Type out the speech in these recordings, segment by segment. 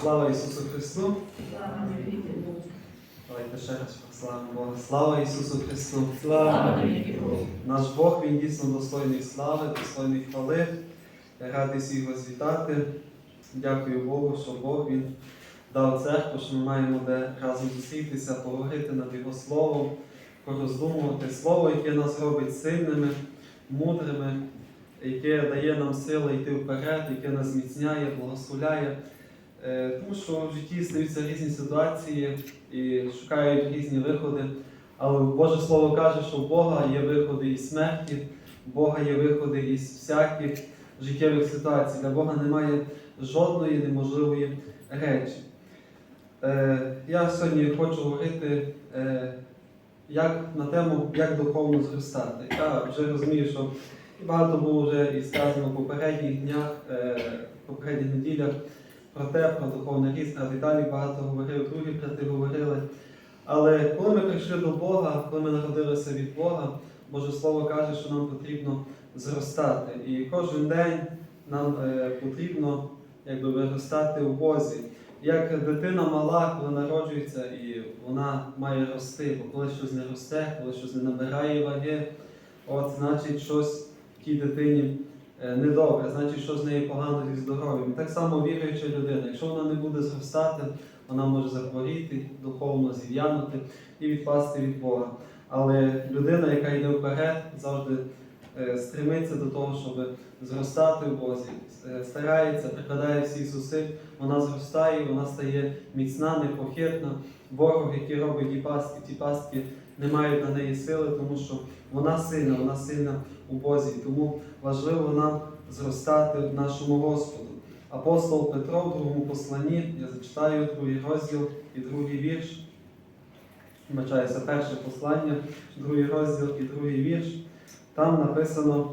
Слава Ісусу Христу! Давайте ще раз прославимо Бога. Слава Ісусу Христу! Слава. Наш Бог, Він дійсно достойний слави, достойний хвали. Я радий всіх вас вітати. Дякую Богу, що Бог Він дав церкву, що ми маємо де разом зустрітися, поговорити над Його Словом, пороздумувати Слово, яке нас робить сильними, мудрими, яке дає нам сили йти вперед, яке нас зміцняє, благословляє. Е, Тому що в житті стаються різні ситуації і шукають різні виходи. Але Боже Слово каже, що в Бога є виходи із смерті, в Бога є виходи із всяких життєвих ситуацій. Для Бога немає жодної неможливої речі. Е, я сьогодні хочу говорити е, як, на тему, як духовно зростати. Я вже розумію, що багато було вже і сказано в попередніх днях, в попередніх неділях те, про духовний ріст, а Віталій багато говорив, другі брати говорили. Але коли ми прийшли до Бога, коли ми народилися від Бога, Боже Слово каже, що нам потрібно зростати. І кожен день нам е, потрібно якби, виростати у Бозі. Як дитина мала, коли народжується, і вона має рости, бо коли щось не росте, коли щось не набирає ваги, от значить щось в тій дитині недобре, значить, що з нею погано зі здоров'ям. Так само віруюча людина, якщо вона не буде зростати, вона може захворіти, духовно зів'янути і відпасти від Бога. Але людина, яка йде вперед, завжди е, стремиться до того, щоб зростати в Бозі, е, старається, прикладає всіх зусиль, вона зростає, вона стає міцна, непохитна. Ворог, який робить ті пастки, ті пастки не мають на неї сили, тому що вона сильна, вона сильна у Бозі. Тому важливо нам зростати в нашому Господу. Апостол Петро в другому посланні, я зачитаю другий розділ і другий вірш. Вибачаюся, перше послання, другий розділ і другий вірш. Там написано,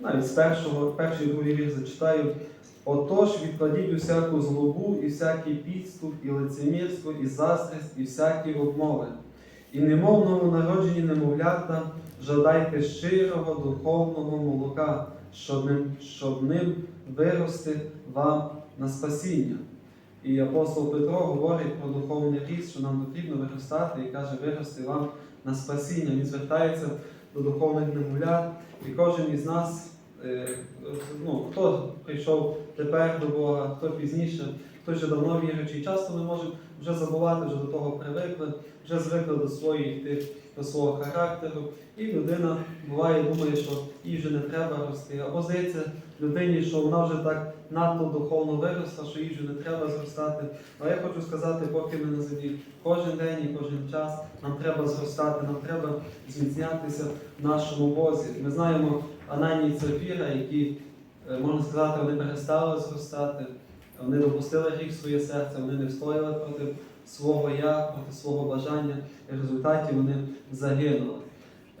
навіть з першого, перший і другий вірш зачитаю. Отож, відкладіть усяку злобу, і всякий підступ, і лицемірство, і заздрість, і всякі обмови. І немов новонароджені немовлята, жадайте щирого духовного молока, щоб ним, щоб ним вирости вам на спасіння. І апостол Петро говорить про духовний ріст, що нам потрібно виростати, і каже, вирости вам на спасіння. Він звертається до духовних немовлят, і кожен із нас, е, ну, хто прийшов тепер до Бога, хто пізніше, хто вже давно віруючий, часто ми можемо вже забувати, вже до того привикли, вже звикли до своїх тих, до свого характеру. І людина буває, думає, що їй вже не треба рости. Або здається людині, що вона вже так надто духовно виросла, що їй вже не треба зростати. А я хочу сказати, поки ми на землі, кожен день і кожен час нам треба зростати, нам треба зміцнятися в нашому Бозі. Ми знаємо Ананії і Цефіра, які, е, можна сказати, вони перестали зростати, вони допустили гріх в своє серце, вони не встояли проти свого я, проти свого бажання, і в результаті вони загинули.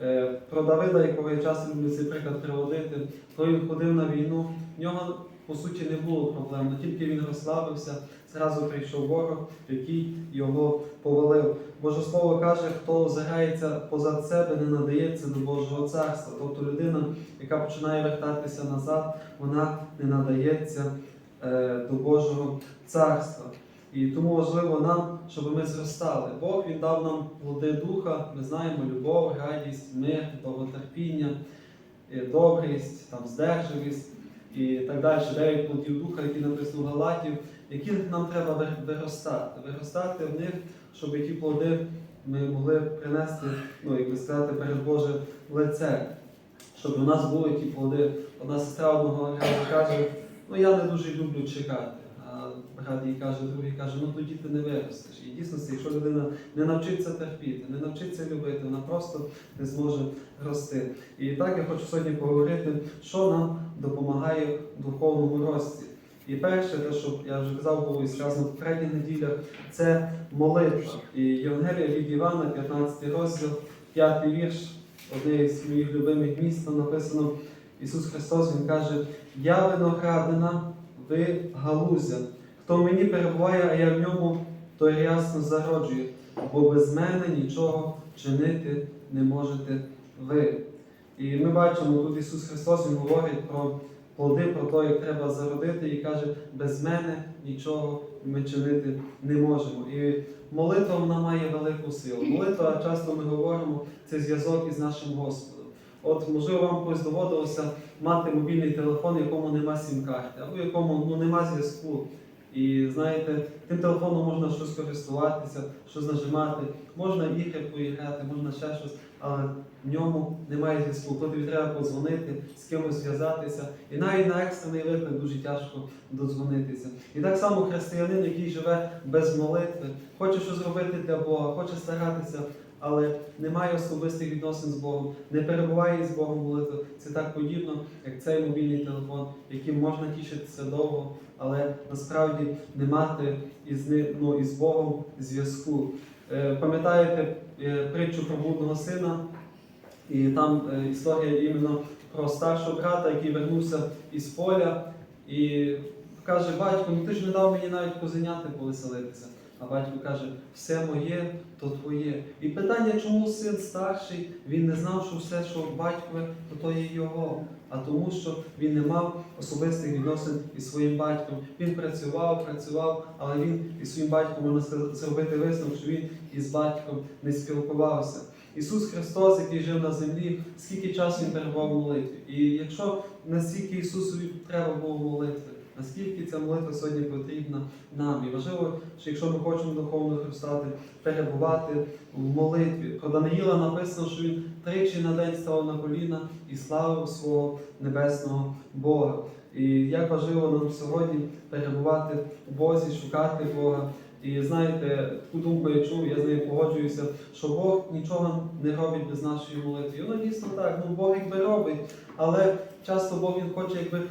Е, Про Давида, якого я часто люблю цей приклад приводити, коли він ходив на війну, в нього по суті не було проблем, але тільки він розслабився, зразу прийшов ворог, який його повалив. Боже Слово каже, хто озирається позад себе, не надається до Божого царства. Тобто людина, яка починає вертатися назад, вона не надається до Божого царства. І тому важливо нам, щоб ми зростали. Бог він дав нам плоди духа, ми знаємо любов, радість, мир, довготерпіння, е, добрість, там, здержливість і так далі. Дев'ять плодів духа, які написано в Галатів, які нам треба виростати, виростати в них, щоб ті плоди ми могли принести, ну як би сказати, перед Боже лице, щоб у нас були ті плоди. Одна сестра одного каже, ну я не дуже люблю чекати. А брат їй каже, другий каже, ну тоді ти не виростеш. І дійсно, якщо людина не навчиться терпіти, не навчиться любити, вона просто не зможе рости. І так я хочу сьогодні поговорити, що нам допомагає в духовному рості. І перше, те, що я вже казав, було і сказано в попередніх неділях, це молитва. І Євангелія від Івана, 15 розділ, 5 вірш, одне з моїх любимих місць, там написано Ісус Христос, Він каже, я виноградина, ви галузя. Хто в мені перебуває, а я в ньому, той рясно зароджує, бо без мене нічого чинити не можете ви. І ми бачимо, тут Ісус Христос Він говорить про плоди про те, як треба зародити, і каже, без мене нічого ми чинити не можемо. І молитва вона має велику силу. Молитва, часто ми говоримо, це зв'язок із нашим Господом. От, можливо, вам колись доводилося мати мобільний телефон, в якому нема сім-карти, або якому ну, нема зв'язку. І знаєте, тим телефоном можна щось користуватися, щось нажимати, можна ігри поіграти, можна ще щось, але в ньому немає зв'язку. Коли тобі треба подзвонити, з кимось зв'язатися. І навіть на екстрений виклик дуже тяжко додзвонитися. І так само християнин, який живе без молитви, хоче щось зробити для Бога, хоче старатися, але не має особистих відносин з Богом, не перебуває з Богом молитви. Це так подібно, як цей мобільний телефон, яким можна тішитися довго, але насправді не мати із, ну, із Богом зв'язку. Е, Пам'ятаєте е, притчу про блудного сина? І там е, історія іменно про старшого брата, який вернувся із поля і каже: батько, ну ти ж не дав мені навіть козеняти повеселитися. А батько каже, все моє, то твоє. І питання, чому син старший, він не знав, що все, що батькове, то то є його. А тому, що він не мав особистих відносин із своїм батьком. Він працював, працював, але він із своїм батьком можна зробити висновок, що він із батьком не спілкувався. Ісус Христос, який жив на землі, скільки часу він перебував молитві. І якщо настільки Ісусові треба було молитви, наскільки ця молитва сьогодні потрібна нам. І важливо, що якщо ми хочемо духовно зростати, перебувати в молитві. Про Даниїла написано, що він тричі на день став на коліна і славив свого небесного Бога. І як важливо нам сьогодні перебувати в Бозі, шукати Бога. І знаєте, таку думку я чув, я з нею погоджуюся, що Бог нічого не робить без нашої молитви. І воно дійсно так, ну Бог якби робить, але часто Бог він хоче, якби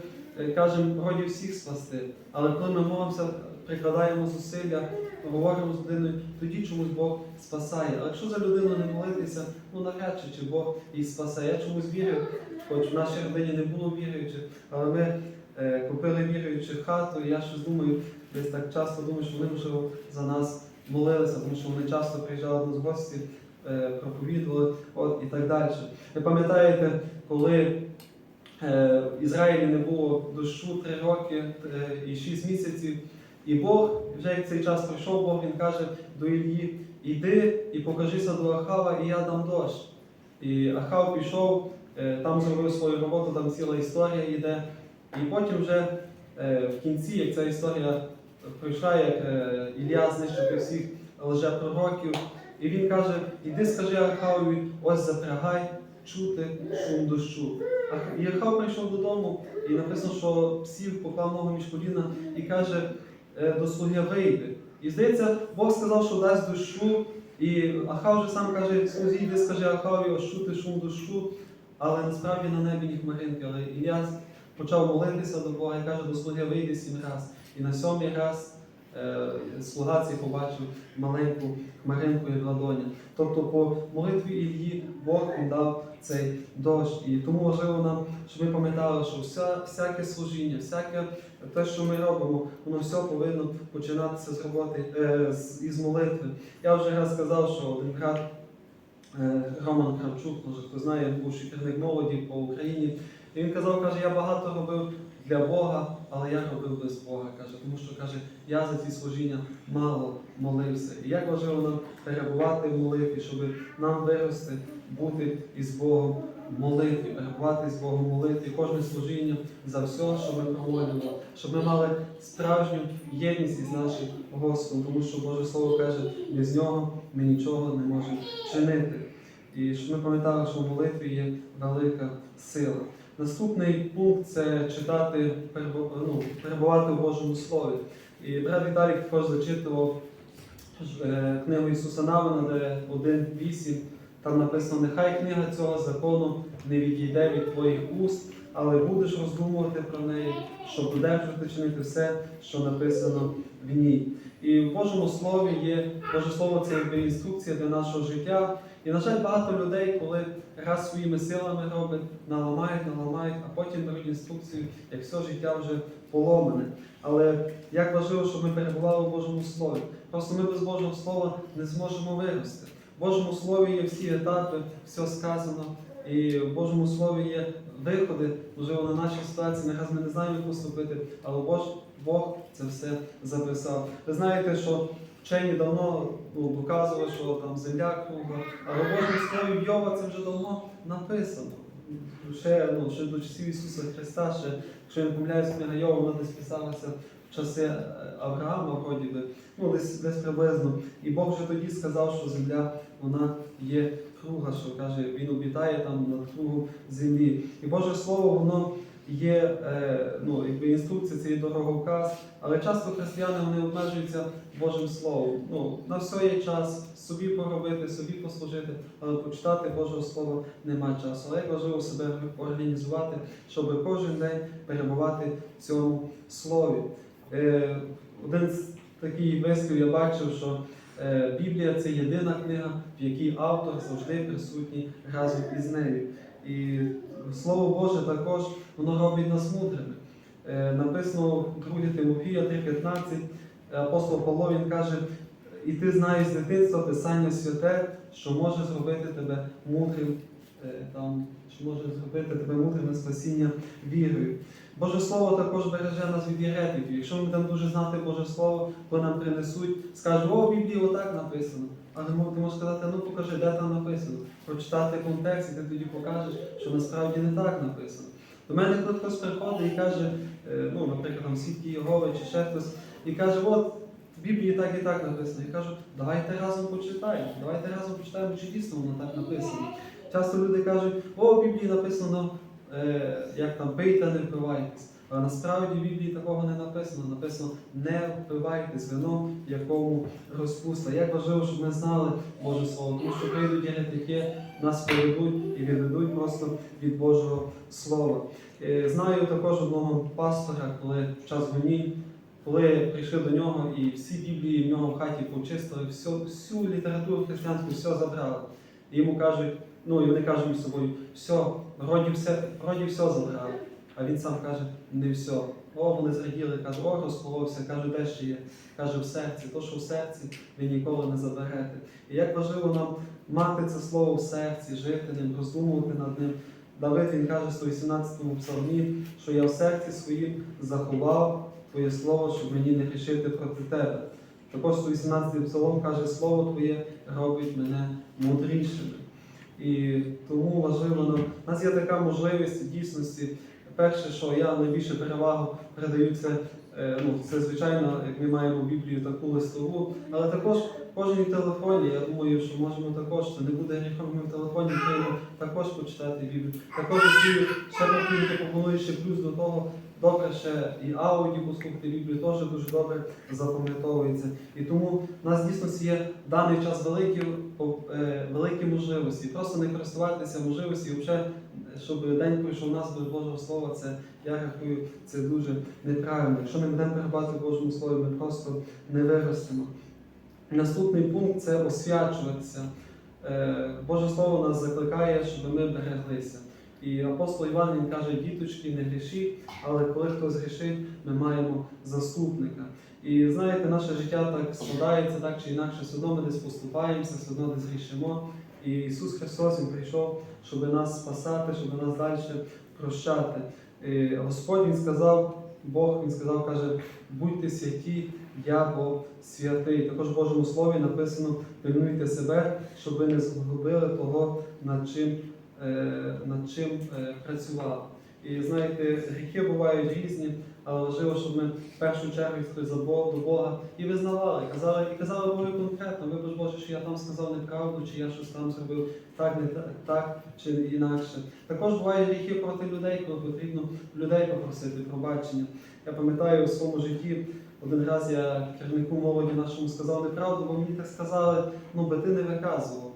кажемо, вроді всіх спасти. Але коли ми молимося, прикладаємо зусилля, говоримо з людиною, тоді чомусь Бог спасає. Але якщо за людину не молитися, ну навряд чи, чи Бог її спасає. Я чомусь вірю, хоч в нашій родині не було віруючих, але ми е, купили віруючу хату, і я щось думаю, десь так часто думаю, що вони вже за нас молилися, тому що вони часто приїжджали до нас в гості, е, проповідували от, і так далі. Ви пам'ятаєте, коли е, в Ізраїлі не було дощу три роки е, і шість місяців, і Бог, вже як цей час пройшов, Бог він каже до Іллі, іди і покажися до Ахава, і я дам дощ. І Ахав пішов, е, там зробив свою роботу, там ціла історія йде. І потім вже е, в кінці, як ця історія пройшла, як е, Ілля знищив всіх лжепророків, і він каже: іди скажи Ахавові, ось запрягай чути шум дощу. А- І Ахав прийшов додому, і написано, що сів, поклав ногу між коліна і каже е, до слуги вийди. І здається, Бог сказав, що дасть дощу, і Ахав вже сам каже, слузі, йди скажи Ахаві, ось чути шум дощу, але насправді на небі ні хмаринки. Але Ілля почав молитися до Бога і каже, до слуги вийди сім раз. І на сьомий раз слуга цей побачив маленьку хмаринку і ладоня. Тобто по молитві Іллі Бог дав цей дощ. І тому важливо нам, щоб ми пам'ятали, що вся, всяке служіння, всяке те, що ми робимо, воно все повинно починатися з роботи е, з, із молитви. Я вже раз сказав, що один брат е, Роман Кравчук, може хто знає, бувший керівник молоді по Україні. Він казав, каже, я багато робив для Бога, але я робив без Бога. каже, тому що каже, я за ці служіння мало молився. І як важливо нам перебувати в молитві, щоб нам вирости, бути із Богом в молитві, перебувати з Богом молитві, кожне служіння за все, що ми проводимо, щоб ми мали справжню єдність із нашим Господом, тому що Боже Слово каже, без нього ми нічого не можемо чинити. І щоб ми пам'ятали, що в молитві є велика сила. Наступний пункт це читати, ну, перебувати в Божому Слові. І брат Віталій також зачитував е, книгу Ісуса Навина, де 1.8, там написано, нехай книга цього закону не відійде від твоїх уст, але будеш роздумувати про неї, щоб додержувати чинити все, що написано в ній. І в Божому Слові є, Боже Слово це якби інструкція для нашого життя. І, на жаль, багато людей, коли раз своїми силами робить, наламають, наламають, а потім беруть інструкцію, як все життя вже поломане. Але як важливо, щоб ми перебували в Божому Слові. Просто ми без Божого Слова не зможемо вирости. В Божому Слові є всі етапи, все сказано. І в Божому Слові є виходи, можливо, на наші ситуації, нехай ми не знаємо, як поступити, але Бож, Бог це все записав. Ви знаєте, що вчені давно ну, доказували, що там земля кругла, але в Божому Слові Йова це вже давно написано. Ще, ну, ще до часів Ісуса Христа, ще, якщо я не помиляюсь, книга Йова, вона десь писалася в часи е, Авраама, вроді би, ну, десь, десь приблизно. І Бог вже тоді сказав, що земля вона є круга, що каже, він обітає там над кругом землі. І Боже Слово, воно є е, ну, якби інструкція, це дороговказ, але часто християни вони обмежуються Божим Словом. Ну, на все є час собі поробити, собі послужити, але почитати Божого Слова нема часу. Але важливо себе організувати, щоб кожен день перебувати в цьому слові. Е, один з такий вислів я бачив, що Біблія це єдина книга, в якій автор завжди присутній разом із нею. І Слово Боже також воно робить нас мудрими. Е, написано в 2 Тимофія 3,15, апостол Павло він каже, і ти знаєш з дитинства Писання святе, що може зробити тебе мудрим, е, там, що може зробити тебе мудрим на спасіння вірою. Боже Слово також береже нас від єретиків. Якщо ми будемо дуже знати Боже Слово, то нам принесуть, скажуть, о, в Біблії отак написано. Але ти можеш сказати, ну покажи, де там написано. Прочитати контекст, і ти тоді покажеш, що насправді не так написано. До мене хтось приходить і каже, е, ну, наприклад, там свідки Єгови чи ще хтось, і каже, от в Біблії так і так написано. Я кажу, давайте разом почитаємо, давайте разом почитаємо, чи дійсно воно так написано. Часто люди кажуть, о, в Біблії написано, як там пийте, не впивайтесь. А насправді в Біблії такого не написано. Написано не впивайтесь вином, якому розпуста. Як важливо, щоб ми знали Боже Слово, тому що прийдуть єретики, нас поведуть і відведуть просто від Божого Слова. Е, Знаю також одного пастора, коли в час гонінь, коли прийшли до нього і всі Біблії в нього в хаті почистили, всю, всю літературу християнську, все забрали. І йому кажуть, ну і вони кажуть між собою, все, вроді все, вроді все забрали. А він сам каже, не все. О, вони зраділи, каже, о, розколовся, каже, де ще є. Каже, в серці, то, що в серці, ви ніколи не заберете. І як важливо нам мати це слово в серці, жити ним, роздумувати над ним. Давид він каже в 118 псалмі, що я в серці своїм заховав Твоє слово, щоб мені не грішити проти тебе. Також 118 псалом каже, слово Твоє робить мене мудрішими. І тому важливо нам. У нас є така можливість дійсності. Перше, що я найбільше перевагу передаю це, е, ну, це звичайно, як ми маємо Біблію таку листову, але також кожен в телефоні, я думаю, що можемо також, це не буде гріхом, ми в телефоні можемо також почитати Біблію. Також ще пропоную ще плюс до того, добре ще і аудіо послухати Біблію, теж дуже добре запам'ятовується. І тому в нас дійсно є в даний час великі, е, великі можливості. Просто не користуватися можливості, і вже щоб день пройшов у нас без Божого Слова, це я рахую, це дуже неправильно. Якщо ми будемо перебувати Божому Слові, ми просто не виростемо. Наступний пункт це освячуватися. Е, Боже Слово нас закликає, щоб ми береглися. І апостол Іван він каже, діточки, не грішіть, але коли хтось грішить, ми маємо заступника. І знаєте, наше життя так складається, так чи інакше, все одно ми десь поступаємося, все одно десь грішимо. І Ісус Христос Він прийшов, щоб нас спасати, щоб нас далі прощати. І Господь Він сказав, Бог Він сказав, каже, будьте святі, я Бог святий. Також в Божому Слові написано, пильнуйте себе, щоб ви не згубили того, над чим, над чим е, працювали. І знаєте, гріхи бувають різні, але важливо, щоб ми в першу чергу йшли до Бога і визнавали, казали, і казали Богу конкретно, вибач Боже, що я там сказав неправду, чи я щось там зробив так, не так, так чи інакше. Також бувають гріхи проти людей, коли потрібно людей попросити пробачення. Я пам'ятаю у своєму житті. Один раз я керівнику молоді нашому сказав неправду, бо мені так сказали, ну би ти не виказував.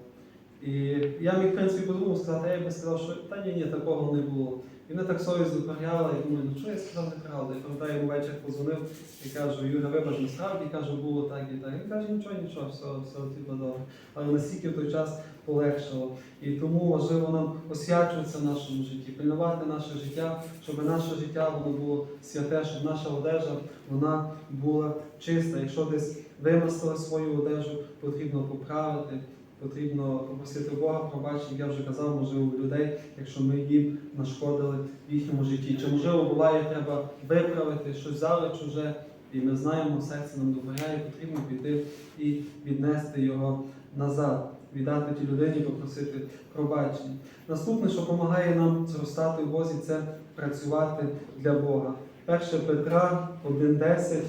І я міг, в принципі, подумав сказати, я би сказав, що та ні, ні, такого не було. І мене так совість допаряла, і думаю, ну що я сказав неправду? Я пам'ятаю, йому ввечері позвонив і кажу, Юра, вибач, насправді кажу, було так і так. Він каже, нічого, нічого, все, все типу, добре. Але настільки в той час полегшало. І тому важливо нам освячуватися в нашому житті, пильнувати наше життя, щоб наше життя воно було святе, щоб наша одежа вона була чиста. Якщо десь вимастили свою одежу, потрібно поправити. Потрібно попросити Бога пробачення, я вже казав, можливо, у людей, якщо ми їм нашкодили в їхньому житті. Чи можливо буває, треба виправити щось взяли чуже, і ми знаємо, серце нам довіряє, потрібно піти і віднести його назад, віддати тій людині, попросити пробачення. Наступне, що допомагає нам зростати в Бозі, це працювати для Бога. 1 Петра 1.10,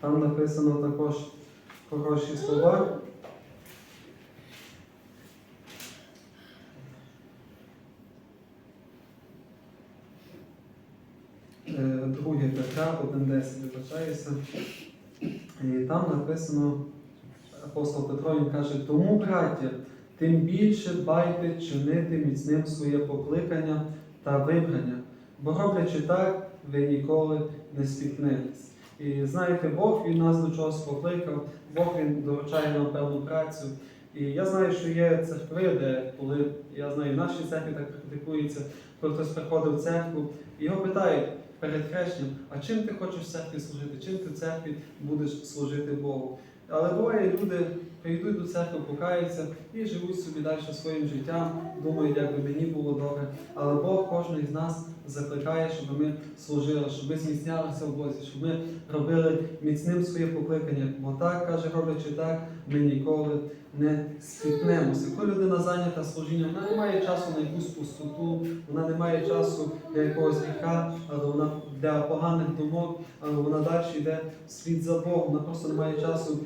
там написано також хороші слова. Е, Друге Петра 1.10, вибачаюся. І там написано, апостол Петро він каже, тому, браття, тим більше дбайте чинити міцним своє покликання та вибрання, бо роблячи так, ви ніколи не спіткнетесь. І знаєте, Бог він нас до чогось покликав, Бог він доручає нам певну працю. І я знаю, що є церкви, де коли я знаю, в нашій церкві так практикується, коли хтось приходить в церкву, його питають перед хрещенням, а чим ти хочеш в церкві служити? Чим ти в церкві будеш служити Богу? Але буває, люди прийдуть до церкви, покаються і живуть собі далі своїм життям, думають, як би мені було добре. Але Бог кожен із нас закликає, щоб ми служили, щоб ми зміцнялися в Бозі, щоб ми робили міцним своє покликання. Бо так каже, роблячи так, ми ніколи не спіткнемося. Коли людина зайнята служінням, вона не має часу на якусь пустоту, вона не має часу для якогось гріха, але вона для поганих думок, але вона далі йде слід за Богом, вона просто не має часу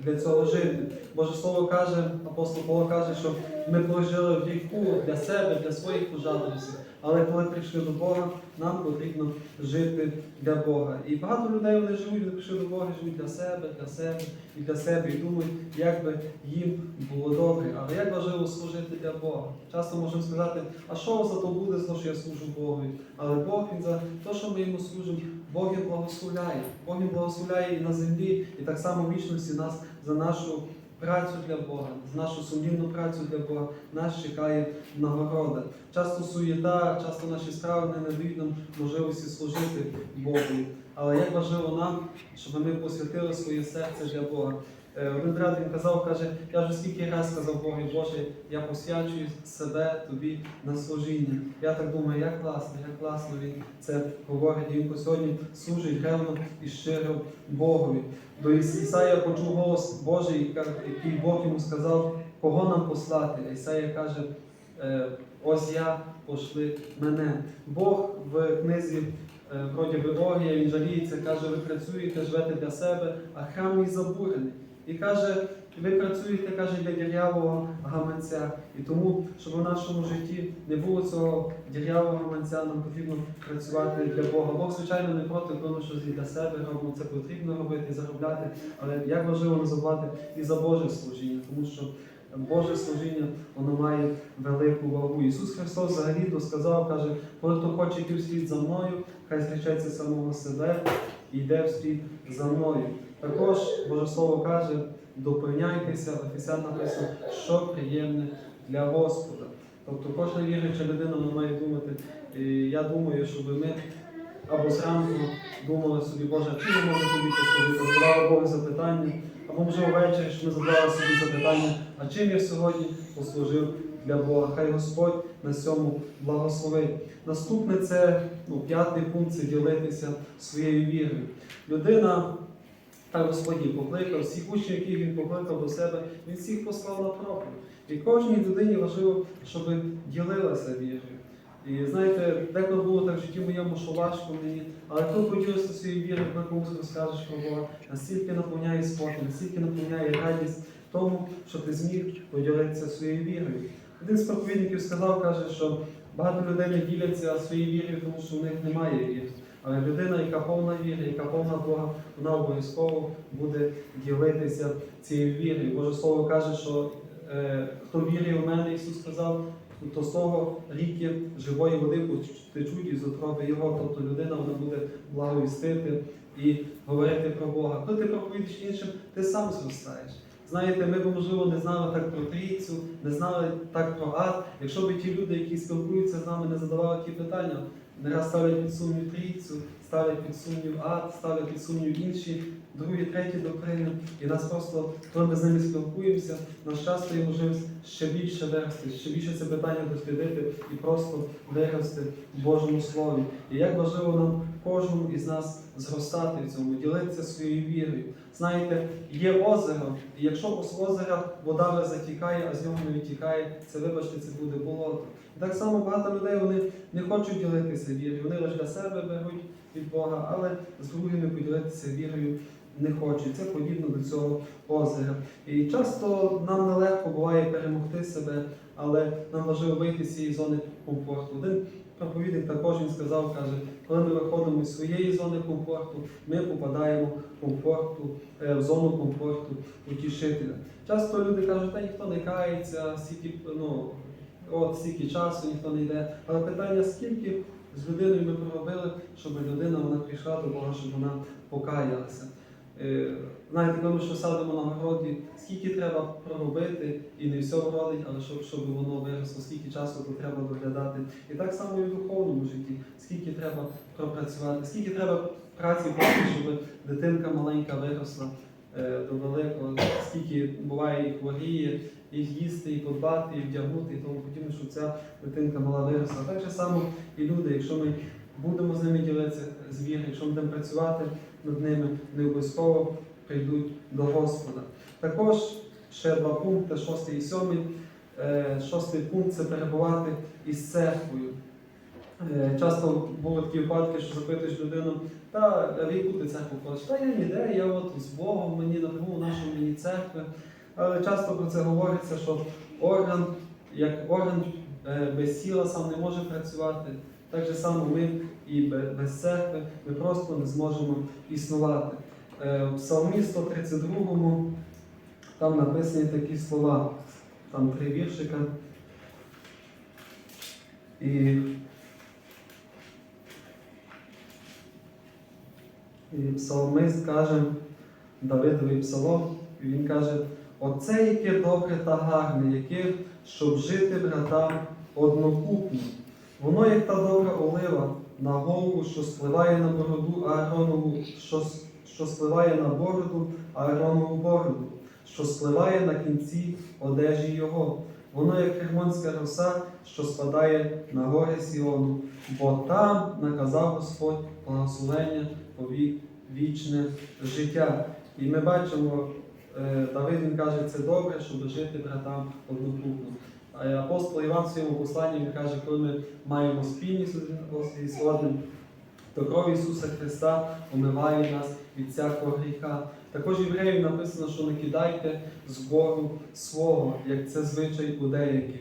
для цього жити. Боже Слово каже, апостол Павло каже, що ми прожили в гріху для себе, для своїх пожадливостей. Але коли прийшли до Бога, нам потрібно жити для Бога. І багато людей вони живуть, вони прийшли до Бога, живуть для себе, для себе і для себе, і думають, як би їм було добре. Але як важливо служити для Бога. Часто можемо сказати, а що за то буде що я служу Богу? Але Бог він за те, що ми йому служимо, Бог він благословляє. Бог він благословляє і на землі, і так само вічності нас за нашу працю для Бога, за нашу сумнівну працю для Бога. Нас чекає нагорода. Часто суєта, часто наші справи не надають нам можливості служити Богу. Але як важливо нам, щоб ми посвятили своє серце для Бога. Е, він казав, каже, я вже скільки раз сказав Богу, Боже, я посвячую себе тобі на служіння. Я так думаю, як класно, як класно він це говорить. І він по сьогодні служить ревно і щиро Богові. До Іс- Ісая почув голос Божий, який Бог йому сказав, кого нам послати. Ісая каже, е, ось я пошли мене. Бог в книзі е, вроді Біологія, він жаліється, каже, ви працюєте, живете для себе, а храм мій забурений. І каже, ви працюєте, каже, для дірявого гаманця. І тому, щоб у нашому житті не було цього дірявого гаманця, нам потрібно працювати для Бога. Бог, звичайно, не проти того, що для себе робимо, це потрібно робити заробляти. Але як важливо не і за Боже служіння, тому що Боже служіння воно має велику вагу. Ісус Христос взагалі то сказав, каже, хто хоче йти вслід за мною, хай зречеться самого себе і йде вслід за мною. Також Боже Слово каже, допиняйтеся, Ефесян написано, що приємне для Господа. Тобто кожна віруюча людина має думати. І я думаю, щоб ми або зранку думали собі, Боже, а чим я можу тобі послужити? Задавали Богу запитання, або може ввечері, що ми задавали собі запитання, а чим я сьогодні послужив для Бога? Хай Господь на цьому благословить. Наступне це ну, п'ятий пункт це ділитися своєю вірою. Людина, так Господь її покликав, всіх учнів, яких він покликав до себе, він всіх послав на проповідь. І кожній людині важливо, щоб ділилася вірою. І знаєте, деколи було так в житті моєму, що важко мені, але коли поділишся своєю вірою, коли комусь розкажеш про Бога, настільки наповняє спокій, настільки наповняє радість тому, що ти зміг поділитися своєю вірою. Один з проповідників сказав, каже, що багато людей не діляться своєю вірою, тому що в них немає віри. Але людина, яка повна віри, яка повна Бога, вона обов'язково буде ділитися цією вірою. Боже Слово каже, що е, хто вірує в мене, Ісус сказав, то того ріки живої води течуть із утроби Його. Тобто людина вона буде благовістити і говорити про Бога. Коли ти проповідиш іншим, ти сам зростаєш. Знаєте, ми б, можливо, не знали так про трійцю, не знали так про ад, якщо б ті люди, які спілкуються з нами, не задавали ті питання. не раз ставлять під сумнів трійцю, ставлять під сумнів ад, ставлять під сумнів інші, другі, треті доктрини. І нас просто, коли ми з ними спілкуємося, нас часто є можливість ще більше вирости, ще більше це питання дослідити і просто вирости в Божому Слові. І як важливо нам кожному із нас зростати в цьому, ділитися своєю вірою. Знаєте, є озеро, і якщо з озера вода затікає, а з нього не відтікає, це вибачте, це буде болото. І так само багато людей вони не хочуть ділитися вірою, вони лише для себе беруть від Бога, але з другими поділитися вірою не хочуть. Це подібно до цього озера. І часто нам нелегко буває перемогти себе, але нам важливо вийти з цієї зони комфорту. Один проповідник також він сказав, каже, коли ми виходимо з своєї зони комфорту, ми попадаємо в комфорту, е, в зону комфорту утішителя. Часто люди кажуть, та ніхто не кається, стільки, ну, от стільки часу ніхто не йде. Але питання, скільки з людиною ми проробили, щоб людина вона прийшла до Бога, щоб вона покаялася. Е, Знаєте, коли ми що садимо на городі, скільки треба проробити, і не все вродить, але щоб, щоб воно виросло, скільки часу то треба доглядати. І так само і в духовному житті, скільки треба пропрацювати, скільки треба праці просто, щоб дитинка маленька виросла е, до великого, скільки буває і хворіє, і їсти, і подбати, і вдягнути, і тому подібне, щоб ця дитинка мала виросла. Так же само і люди, якщо ми будемо з ними ділитися з віри, якщо ми будемо працювати над ними, не обов'язково прийдуть до Господа. Також ще два пункти, шостий і сьомий. Е, Шостий пункт це перебувати із церквою. Е, Часто були такі випадки, що запитуєш людину, та в яку ти церкву ходиш? Та я ніде, я от з Богом, мені напряму нашої мені церкви. Але часто про це говориться, що орган, як орган е, без тіла сам не може працювати. Так же само ми і без церкви ми просто не зможемо існувати. Е, В Псалмі 132 там написані такі слова, там три віршика. І, і псалмист каже, Давидовий псалом, і він каже, оце яке добре та гарне, яке, щоб жити братам однокупно. Воно як та добра олива на голову, що спливає на бороду Ааронову, що, що спливає на бороду Ааронову бороду, що спливає на кінці одежі його. Воно як хермонська роса, що спадає на гори Сіону, бо там наказав Господь благословення повік вічне життя. І ми бачимо, е, Давид він каже, це добре, щоб жити братам однокупно. А апостол Іван в своєму посланні він каже, коли ми маємо спільність з одним, то кров Ісуса Христа омиває нас від всякого гріха. Також євреїв написано, що не кидайте збору свого, як це звичай у деяких.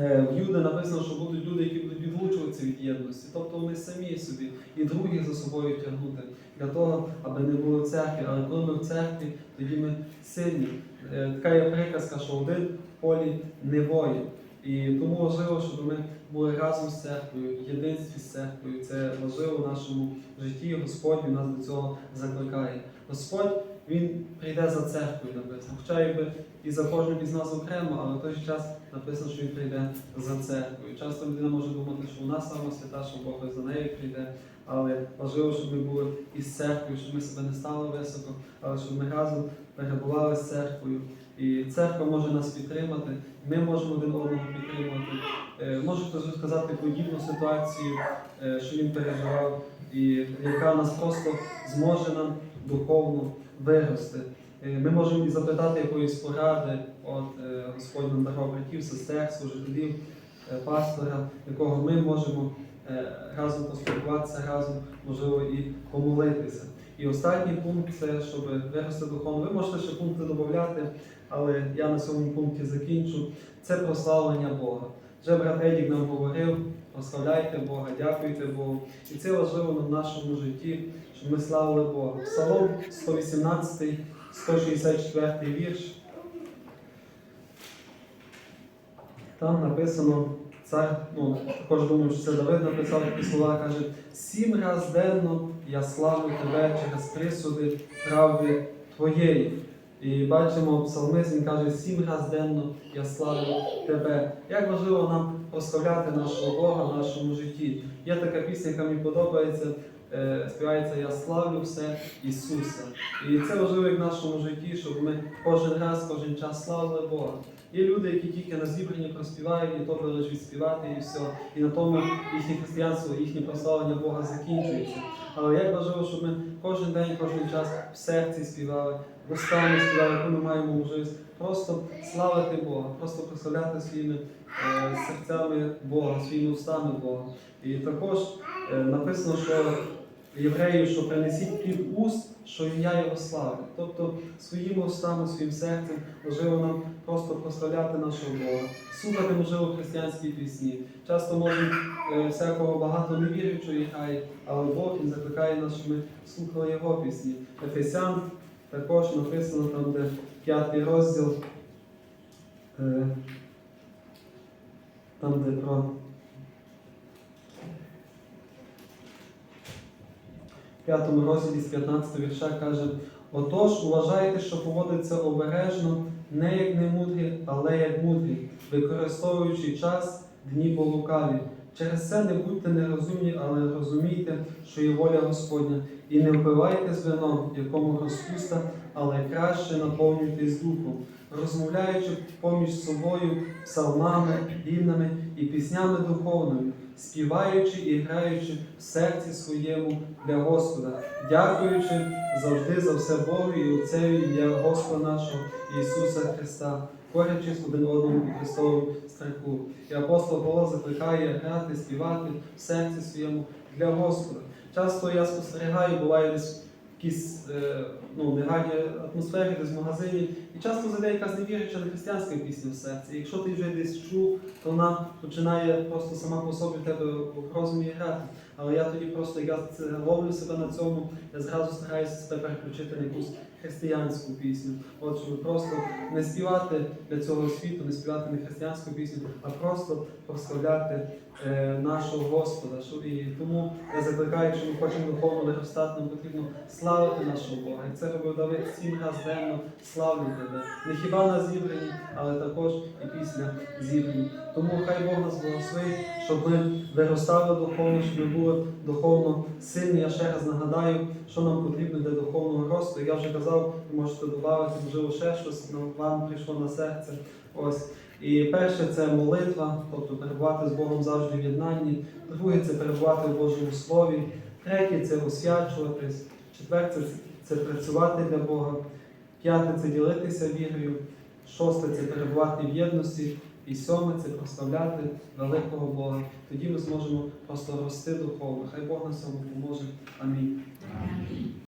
Е, В Юди написано, що будуть люди, які будуть відлучуватися від єдності, тобто вони самі собі і других за собою тягнути для того, аби не було церкви. Але коли ми в церкві, тоді ми сильні. Е, Така є приказка, що один полі не воїн. І тому важливо, щоб ми були разом з церквою, в єдинстві з церквою. Це важливо в нашому житті. Господь нас до цього закликає. Господь він прийде за церквою, написано. Хоча якби і за кожним із нас окремо, але в той же час написано, що він прийде за церквою. Часто людина може думати, що вона сама свята, що Бог за нею прийде. Але важливо, щоб ми були із церквою, щоб ми себе не стали високо, але щоб ми разом перебували з церквою. І церква може нас підтримати, ми можемо один одного підтримувати. Е, Може хтось розказати подібну ситуацію, е, що він переживав, і яка нас просто зможе нам духовно вирости. Е, Ми можемо і запитати якоїсь поради, от е, Господь дарував братів, сестер, служителів, е, пастора, якого ми можемо разом поспілкуватися, разом, можливо, і помолитися. І останній пункт це, щоб вирости духовно. Ви можете ще пункти додати, але я на цьому пункті закінчу. Це прославлення Бога. Вже брат Едік нам говорив, прославляйте Бога, дякуйте Богу. І це важливо в нашому житті, щоб ми славили Бога. Псалом 118, 164 вірш. Там написано, цар, ну також думаю, що це Давид написав такі слова, каже, сім раз денно я славлю тебе через присуди правди твоєї. І бачимо, псалмист він каже, сім раз денно я славлю тебе. Як важливо нам прославляти нашого Бога в нашому житті. Є така пісня, яка мені подобається, співається Я славлю все Ісуса. І це важливо в нашому житті, щоб ми кожен раз, кожен час славили Бога. Є люди, які тільки на зібранні проспівають, і то лише відспівати, і все. І на тому їхнє християнство, їхнє прославлення Бога закінчується. Але як важливо, щоб ми кожен день, кожен час в серці співали, устами співали, коли ми маємо можливість просто славити Бога, просто прославляти своїми е, серцями Бога, своїми устами Бога. І також е, написано, що євреїв, що принесіть плід уст, що ім'я Його слави. Тобто своїми устами, своїм серцем важливо нам просто прославляти нашого Бога, слухати, можливо, християнські пісні. Часто може е, всякого багато невіруючого грає, але Бог він закликає нас, щоб ми слухали Його пісні. Ефесян також написано там, де п'ятий розділ, е, там, де про в п'ятому розділі з 15 вірша каже: Отож, уважайте, що поводиться обережно, не як немудрі, але як мудрі, використовуючи час дні полукаві. Через це не будьте нерозумні, але розумійте, що є воля Господня, і не впивайте з вином, якому розпуста, але краще наповнюйтесь духом, розмовляючи поміж собою псалмами, гімнами і піснями духовними, співаючи і граючи в серці своєму для Господа, дякуючи завжди за все Богу і Отцеві ім'я Господа нашого Ісуса Христа, корячись один одному у Христовому страху. І апостол Павло закликає грати, співати в серці своєму для Господа. Часто я спостерігаю, буває десь в якійсь е, ну, негарній атмосфері, десь в магазині, і часто за якась не вірить, але християнська пісня в серці. Якщо ти вже десь чув, то вона починає просто сама по собі в тебе в розумі грати. Але я тоді просто я ловлю себе на цьому, я зразу стараюся себе переключити на якусь християнську пісню. От щоб просто не співати для цього світу, не співати не християнську пісню, а просто прославляти е, нашого Господа. І тому я закликаю, якщо ми хочемо духовно виростати, нам потрібно славити нашого Бога. І це робив Давид сім раз денно славлю тебе. Не хіба на зібрані, але також і після зібрані. Тому хай Бог нас благословить, щоб ми виростали духовно, щоб ми були духовно сильні. Я ще раз нагадаю, що нам потрібно для духовного росту. Я вже казав, ви можете додати, можливо, ще щось нам- вам прийшло на серце. Ось. І перше це молитва, тобто перебувати з Богом завжди в єднанні. Друге це перебувати в Божому Слові. Третє це освячуватись. Четверте це, працювати для Бога. П'яте це ділитися вірою. Шосте це перебувати в єдності. І сьоме це прославляти великого Бога. Тоді ми зможемо просто рости духовно. Хай Бог на цьому поможе. Амінь.